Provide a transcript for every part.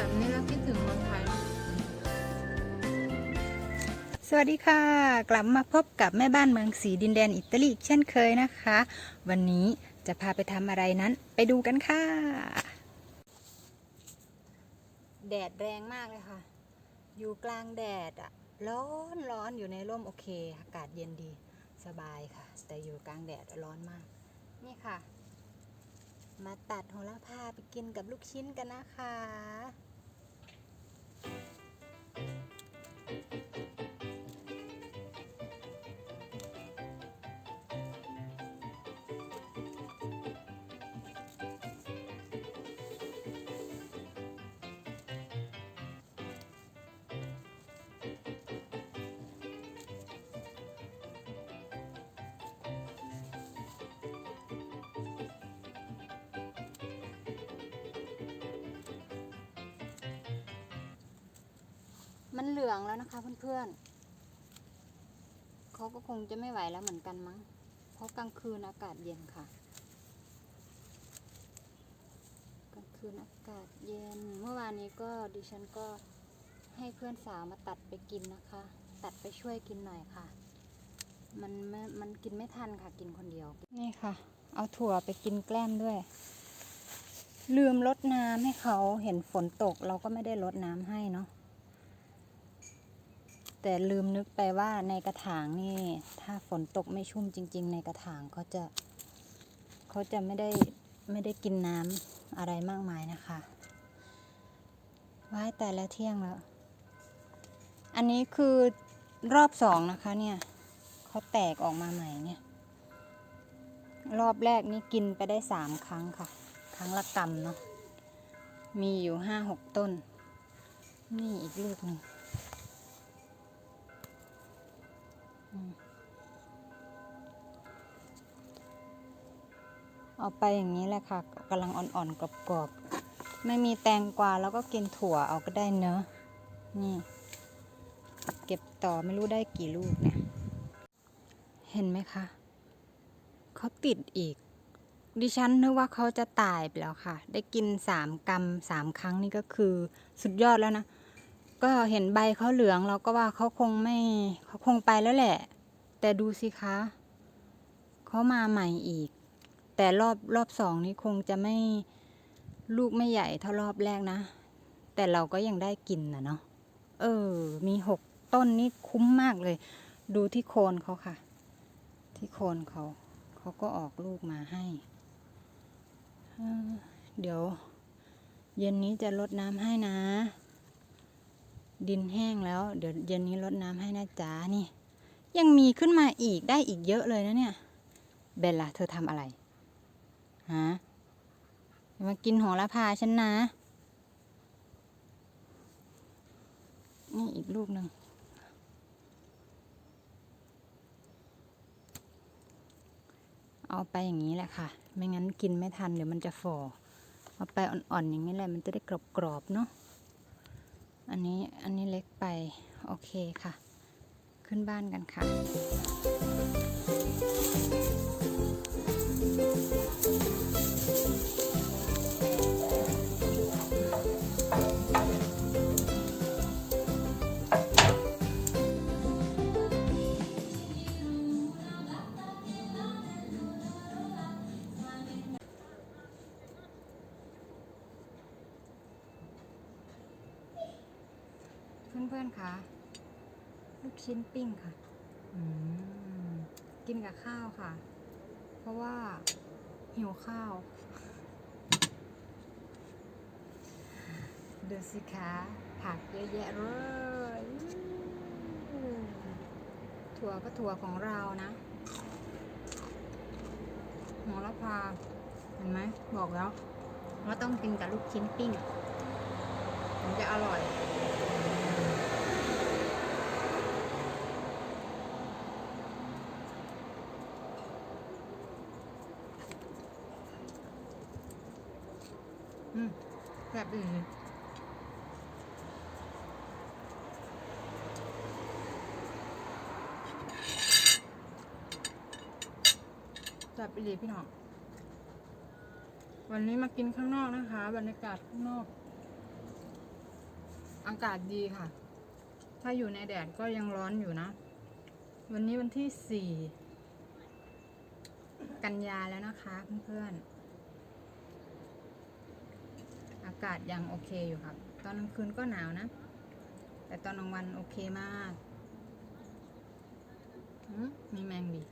แบบนี้แล้วคิดถึงเมืองไทยเนอะสวัสดีค่ะ กลับมาพบกับแม่บ้านเมืองสีดินแดนอิตาลีอีกเช่นเคยนะคะ วันนี้จะพาไปทำอะไรนั้น ไปดูกันค่ะ แดดแรงมากเลยค่ะ อยู่กลางแดดอะร้อนร้อนอยู่ในร่มโอเค อากาศเย็นดีสบายค่ะ แต่อยู่กลางแดดร้อนมาก นี่ค่ะ มาตัดโหระพาไปกินกับลูกชิ้นกันนะคะ えっ? มันเหลืองแล้วนะคะเพื่อนๆเขาก็คงจะไม่ไหวแล้วเหมือนกันมั้ง เพราะกลางคืนอากาศเย็นค่ะ กลางคืนอากาศเย็น เมื่อวานนี้ก็ดิฉันก็ให้เพื่อนสาวมาตัดไปกินนะคะ ตัดไปช่วยกินหน่อยค่ะ มันม,มันกินไม่ทันค่ะกินคนเดียว นี่ค่ะ เอาถั่วไปกินแกล้มด้วย ลืมรดน้ำให้เขาเห็นฝนตกเราก็ไม่ได้รดน้ำให้เนาะ แต่ลืมนึกไปว่าในกระถางนี่ ถ้าฝนตกไม่ชุ่มจริง ๆ ในกระถางเขาจะเขาจะไม่ได้ไม่ได้กินน้ำอะไรมากมายนะคะว้ายแต่ละเที่ยงแล้ว อันนี้คือรอบสองนะคะเนี่ยเขาแตกออกมาใหม่เนี่ย รอบแรกนี่กินไปได้สามครั้งค่ะ ครั้งละกำเนาะมีอยู่ห้าหกต้น นี่อีกลูกหนึ่ง เอาไปอย่างนี้แหละค่ะกำลังอ่อนๆกรอบๆ ไม่มีแตงกวาแล้วก็กินถั่วเอาก็ได้เนอะนี่ เก็บต่อไม่รู้ได้กี่ลูกเนี่ย เห็นไหมคะเขาติดอีก ดิฉันนึกว่าเขาจะตายไปแล้วค่ะ ได้กินสามกำสามครั้งนี่ก็คือสุดยอดแล้วนะ ก็เห็นใบเขาเหลืองเราก็ว่าเขาคงไม่เขาคงไปแล้วแหละ แต่ดูสิคะเขามาใหม่อีก แต่รอบรอบสองนี้คงจะไม่ลูกไม่ใหญ่เท่ารอบแรกนะ แต่เราก็ยังได้กินนะเนาะเออ มีหกต้นนี่คุ้มมากเลย ดูที่โคนเขาค่ะ ที่โคนเขาเขาก็ออกลูกมาให้เออเดี๋ยว เย็นนี้จะลดน้ำให้นะ ดินแห้งแล้ว เดี๋ยวเย็นนี้ลดน้ำให้นะจ๊ะนี่ ยังมีขึ้นมาอีกได้อีกเยอะเลยนะเนี่ยเบลล่าเธอทำอะไรฮะมากินโหระพาฉันนะ นี่อีกลูกหนึ่งเอาไปอย่างนี้แหละค่ะ ไม่งั้นกินไม่ทันเดี๋ยวมันจะฝ่อเอาไปอ่อนๆอย่างนี้แหละมันจะได้กรอบๆเนาะ อันนี้อันนี้เล็กไป โอเคค่ะ ขึ้นบ้านกันค่ะ เพื่อนๆคะลูกชิ้นปิ้งค่ะอืมกินกับข้าวค่ะ เพราะว่าหิวข้าวดูสิคะผักเยอะแยะเลยอืมถั่วก็ถั่วของเรานะโหระพาเห็นไหมบอกแล้วว่าต้องกินกับลูกชิ้นปิ้ง มันจะอร่อย อืมแบบอื่นแบบอีหลีพี่น้อง วันนี้มากินข้างนอกนะคะ บรรยากาศข้างนอก อากาศดีค่ะ ถ้าอยู่ในแดดก็ยังร้อนอยู่นะ วันนี้วันที่สี่กันยาแล้วนะคะเพื่อนๆ อากาศยังโอเคอยู่ครับ ตอนกลางคืนก็หนาวนะ แต่ตอนกลางวันโอเคมากมีแมงบี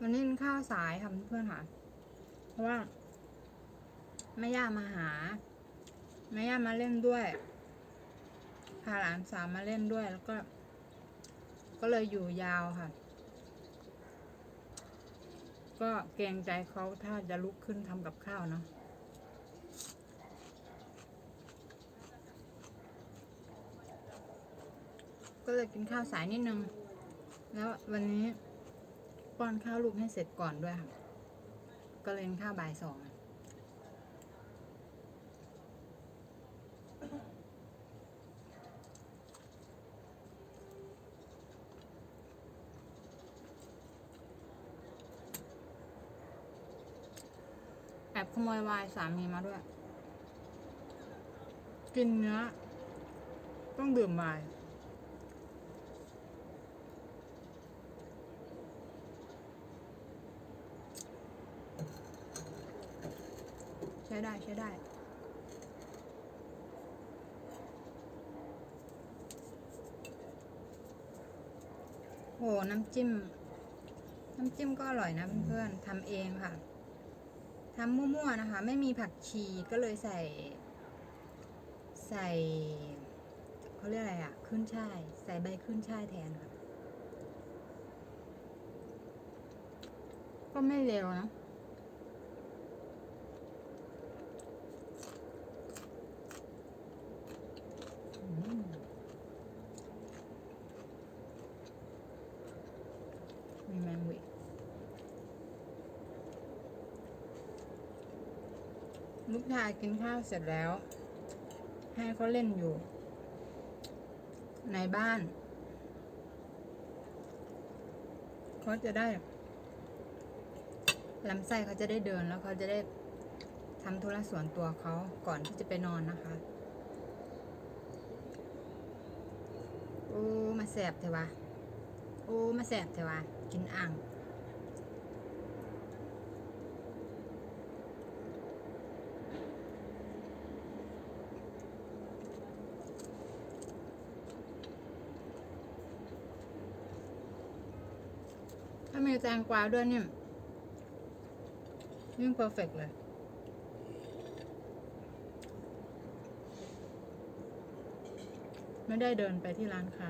วันนี้ข้าวสายค่ะเพื่อนค่ะ เพราะว่า แม่ย่ามาหาแม่ย่ามาเล่นด้วยพาหลานสาวมาเล่นด้วยแล้วก็ ก็เลยอยู่ยาวค่ะ ก็เกรงใจเขาถ้าจะลุกขึ้นทำกับข้าวเนาะก็เลยกินข้าวสายนิดนึง แล้ววันนี้ป้อนข้าวลูกให้เสร็จก่อนด้วยค่ะ ก็เลยกินข้าวบ่ายสอง แอบขโมยวายสามีมาด้วย กินเนื้อ ต้องดื่มวายใช้ได้ใช้ได้โหน้ำจิ้ม น้ำจิ้มก็อร่อยนะเพื่อนๆทำเองค่ะ ทำมั่วๆนะคะ ไม่มีผักชีก็เลยใส่ ใส่เขาเรียกอะไรอะขึ้นช่ายใส่ใบขึ้นช่ายแทนค่ะ ก็ไม่เร็วนะ อืมมีแมงวิ ลูกชายกินข้าวเสร็จแล้ว ให้เขาเล่นอยู่ ในบ้าน เขาจะได้ลำไส้เขาจะได้เดินแล้วเขาจะได้ทำธุระส่วนตัวเขาก่อนที่จะไปนอนนะคะโอ้มาแสบเถอะวะโอ้มาแสบเถอะวะกินอ่าง มีแตงกวาด้วยเนี่ยยิ่งเพอร์เฟกเลย ไม่ได้เดินไปที่ร้านค้า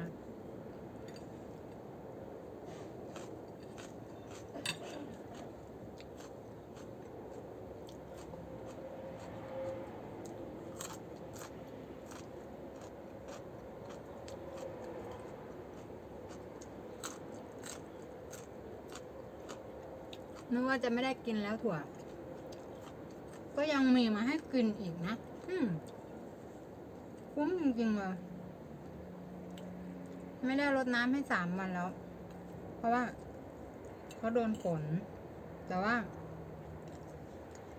นึกว่าจะไม่ได้กินแล้วถั่ว ก็ยังมีมาให้กินอีกนะ อืมคุ้มจริงๆเลยไม่ได้รดน้ำให้สามวันแล้ว เพราะว่าเขาโดนฝน แต่ว่า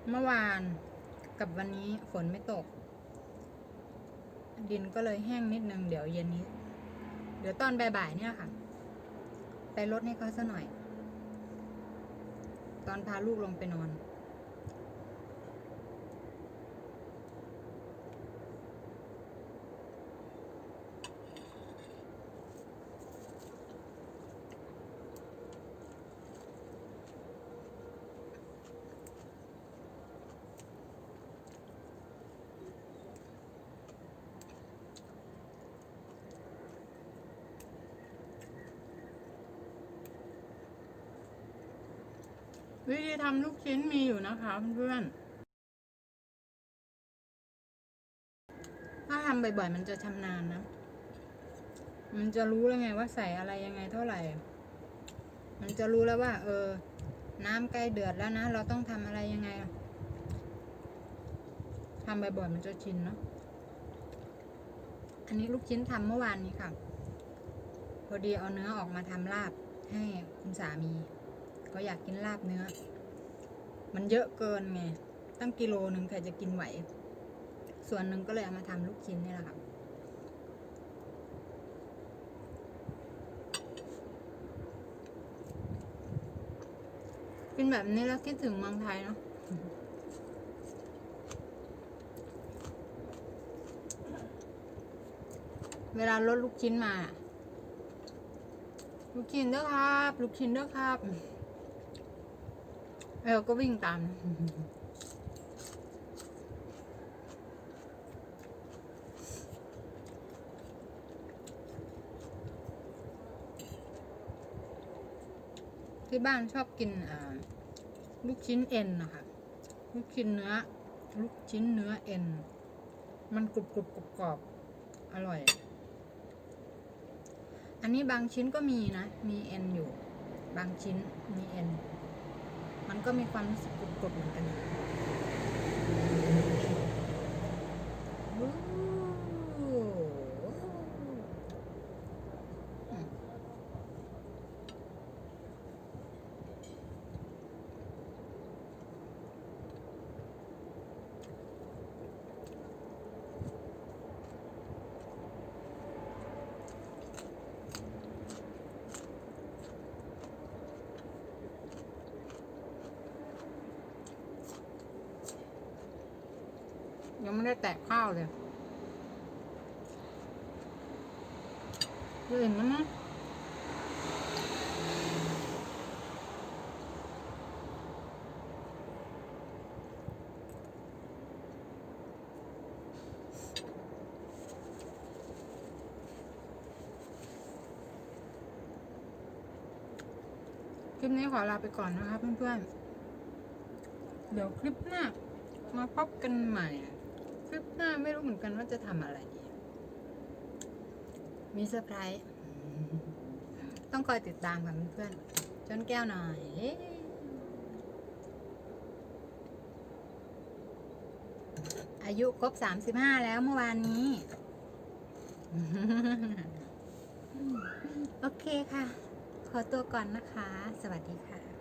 เมื่อวานกับวันนี้ฝนไม่ตก ดินก็เลยแห้งนิดนึง เดี๋ยวเย็นนี้ เดี๋ยวตอนบ่ายๆเนี่ยค่ะ ไปรดให้เขาซะหน่อย ตอนพาลูกลงไปนอน วิธีทำลูกชิ้นมีอยู่นะคะเพื่อนถ้าทำบ่อยๆมันจะชำนาญนะ มันจะรู้แล้วไงว่าใส่อะไรยังไงเท่าไหร่ มันจะรู้แล้วว่า เออ น้ำใกล้เดือดแล้วนะ เราต้องทำอะไรยังไงทำบ่อยๆมันจะชินเนาะ อันนี้ลูกชิ้นทำเมื่อวานนี้ค่ะ พอดีเอาเนื้อออกมาทำลาบให้คุณสามี ก็อยากกินลาบเนื้อ มันเยอะเกินไง ตั้งกิโลหนึ่งใครจะกินไหว ส่วนหนึ่งก็เลยเอามาทำลูกชิ้นนี่แหละค่ะกินแบบนี้แล้วคิดถึงเมืองไทยเนาะเวลารถลูกชิ้นมา ลูกชิ้นเด้อครับ ลูกชิ้นเด้อครับ เอลก็วิ่งตาม ที่บ้านชอบกินลูกชิ้นเอ็นนะคะ ลูกชิ้นเนื้อ ลูกชิ้นเนื้อเอ็น มันกรุบกรุบกรอบกรอบอร่อย อันนี้บางชิ้นก็มีนะ มีเอ็นอยู่ บางชิ้นมีเอ็น มันก็มีความรู้สึกกรุบกเหมือนกันวู้อืม ยังไม่ได้แตะข้าวเลยอื่นมั้งนะคลิปนี้ขอลาไปก่อนนะคะเพื่อนๆ เดี๋ยวคลิปหน้ามาพบกันใหม่ คลิปหน้าไม่รู้เหมือนกันว่าจะทำอะไรดี มีเซอร์ไพรส์ ต้องคอยติดตามค่ะเพื่อนจนแก้วหน่อยเอ๊ะอายุครบ35แล้วเมื่อวานนี้ โอเคค่ะ ขอตัวก่อนนะคะ สวัสดีค่ะ